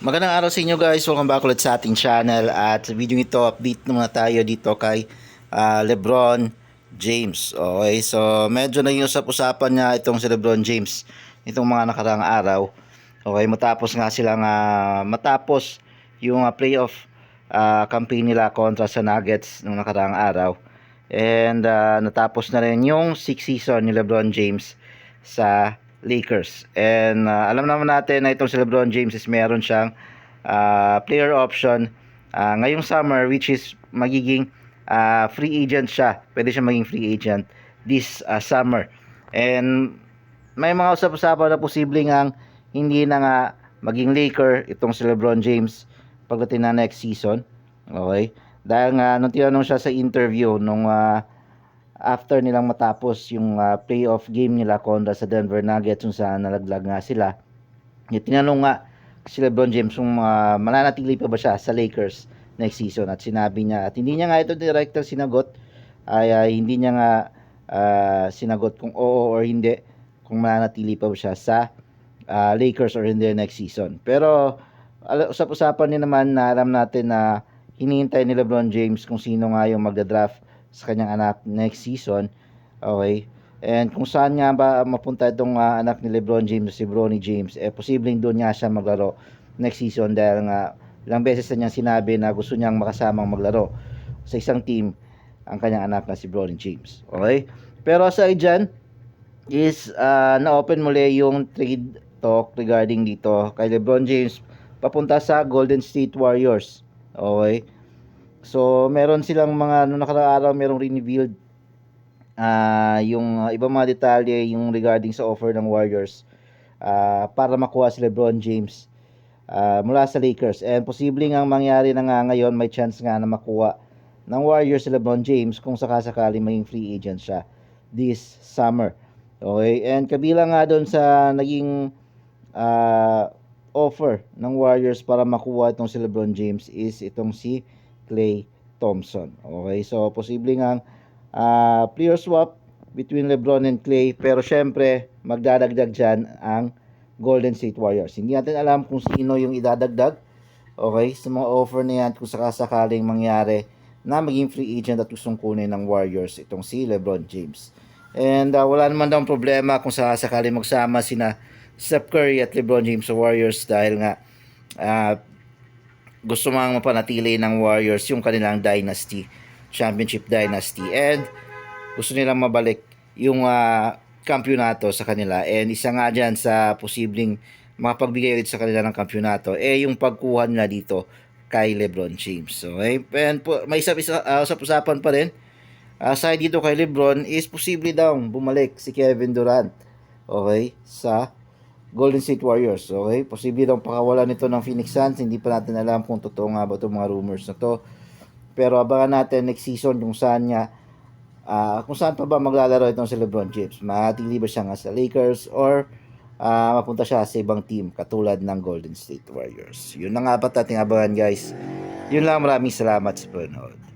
Magandang araw sa inyo guys. Welcome back ulit sa ating channel at sa video ito update muna tayo dito kay ah, Lebron James. Okay, so medyo naging usap-usapan niya itong si Lebron James itong mga nakarang araw. Okay, matapos nga silang ah, matapos yung ah, playoff ah, campaign nila kontra sa Nuggets nung nakarang araw. And ah, natapos na rin yung sixth season ni Lebron James sa Lakers. And ah, alam naman natin na itong si LeBron James is meron siyang ah, player option ah, ngayong summer which is magiging ah, free agent siya. Pwede siya maging free agent this ah, summer. And may mga usap-usapan na posibleng ang hindi na nga maging Laker itong si LeBron James pagdating na next season. Okay? Dahil nga nung tinanong siya sa interview nung ah, after nilang matapos yung ah, playoff game nila kontra sa Denver Nuggets kung saan nalaglag nga sila. Yung tinanong nga si LeBron James kung ah, mananatili pa ba siya sa Lakers next season at sinabi niya at hindi niya nga ito director sinagot ay ah, hindi niya nga ah, sinagot kung oo or hindi kung mananatili pa ba siya sa ah, Lakers or hindi next season. Pero usap-usapan niya naman na alam natin na hinihintay ni LeBron James kung sino nga yung magda-draft sa kanyang anak next season. Okay? And kung saan nga ba mapunta itong ah, anak ni LeBron James, si Bronny James, eh posibleng doon nga siya maglaro next season dahil nga ilang beses na niyang sinabi na gusto niyang makasamang maglaro sa isang team ang kanyang anak na si Bronny James. Okay? Pero aside dyan, is ah, na-open muli yung trade talk regarding dito kay LeBron James papunta sa Golden State Warriors. Okay? So, meron silang mga, nung nakaraang araw, merong revealed ah yung uh, ibang mga detalye yung regarding sa offer ng Warriors ah, para makuha si LeBron James ah, mula sa Lakers. And posibleng ang mangyari na nga ngayon, may chance nga na makuha ng Warriors si LeBron James kung sakasakali maging free agent siya this summer. Okay? And kabilang nga doon sa naging ah, offer ng Warriors para makuha itong si LeBron James is itong si Clay Thompson. Okay, so posible nga ah, player swap between LeBron and Clay pero syempre magdadagdag dyan ang Golden State Warriors. Hindi natin alam kung sino yung idadagdag. Okay, sa mga offer na yan kung sakasakaling mangyari na maging free agent at gustong kunin ng Warriors itong si LeBron James. And ah, wala naman daw problema kung sakasakaling magsama sina Steph Curry at LeBron James sa Warriors dahil nga ah, gusto mang mapanatili ng Warriors yung kanilang dynasty, championship dynasty. And gusto nilang mabalik yung ah, kampyonato sa kanila. And isa nga dyan sa posibleng makapagbigay ulit sa kanila ng kampyonato, eh yung pagkuha nila dito kay LeBron James. So, eh, and po, may isa, isa uh, usap-usapan pa rin. Aside dito kay LeBron is posible daw bumalik si Kevin Durant. Okay? Sa Golden State Warriors. Okay? Posible daw pakawalan nito ng Phoenix Suns. Hindi pa natin alam kung totoo nga ba itong mga rumors na to. Pero abangan natin next season kung saan niya ah, kung saan pa ba maglalaro itong si LeBron James. Manatili ba siya nga sa Lakers or ah, mapunta siya sa ibang team katulad ng Golden State Warriors. Yun na nga ba ating abangan guys. Yun lang maraming salamat sa panonood.